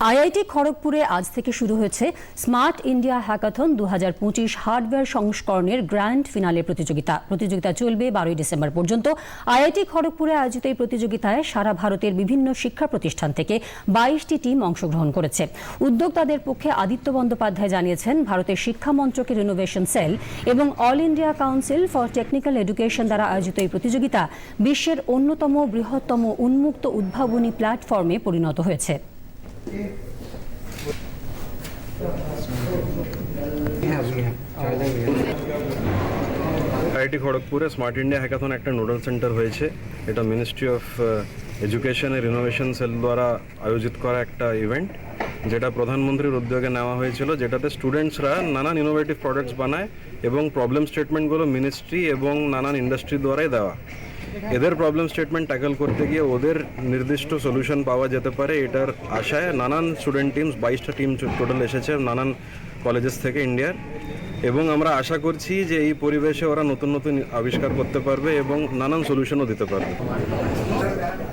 IIT খড়গপুরে আজ থেকে শুরু হয়েছে স্মার্ট ইন্ডিয়া হ্যাকাথন দু হাজার পঁচিশ হার্ডওয়্যার সংস্করণের গ্র্যান্ড ফিনালে প্রতিযোগিতা। প্রতিযোগিতা চলবে বারোই ডিসেম্বর পর্যন্ত। আইআইটি খড়গপুরে আয়োজিত এই প্রতিযোগিতায় সারা ভারতের বিভিন্ন শিক্ষা প্রতিষ্ঠান থেকে বাইশটি টিম অংশগ্রহণ করেছে। উদ্যোক্তাদের পক্ষে আদিত্য বন্দ্যোপাধ্যায় জানিয়েছেন, ভারতের শিক্ষা মন্ত্রকের ইনোভেশন সেল এবং All India Council for Technical Education দ্বারা আয়োজিত এই প্রতিযোগিতা বিশ্বের অন্যতম বৃহত্তম উন্মুক্ত উদ্ভাবনী প্ল্যাটফর্মে পরিণত হয়েছে। আইআইটি খড়গপুরে স্মার্ট ইন্ডিয়া হ্যাকাথন একটা নোডাল সেন্টার হয়েছে। এটা মিনিস্ট্রি অফ এডুকেশন এর ইনোভেশন সেল দ্বারা আয়োজিত করা একটা ইভেন্ট যেটা প্রধানমন্ত্রীর উদ্যোগে নেওয়া হয়েছিল, যেটাতে স্টুডেন্টসরা নানান ইনোভেটিভ প্রোডাক্টস বানায় এবং প্রবলেম স্টেটমেন্টগুলো মিনিস্ট্রি এবং নানান ইন্ডাস্ট্রি দ্বারাই দেওয়া। এদের প্রবলেম স্টেটমেন্ট ট্যাকল করতে গিয়ে ওদের নির্দিষ্ট সলিউশন পাওয়া যেতে পারে, এটার আশায় নানান স্টুডেন্ট টিমস বাইশটা টিম টোটাল এসেছে নানান কলেজেস থেকে ইন্ডিয়ার এবং আমরা আশা করছি যে এই পরিবেশে ওরা নতুন নতুন আবিষ্কার করতে পারবে এবং নানান সলিউশনও দিতে পারবে।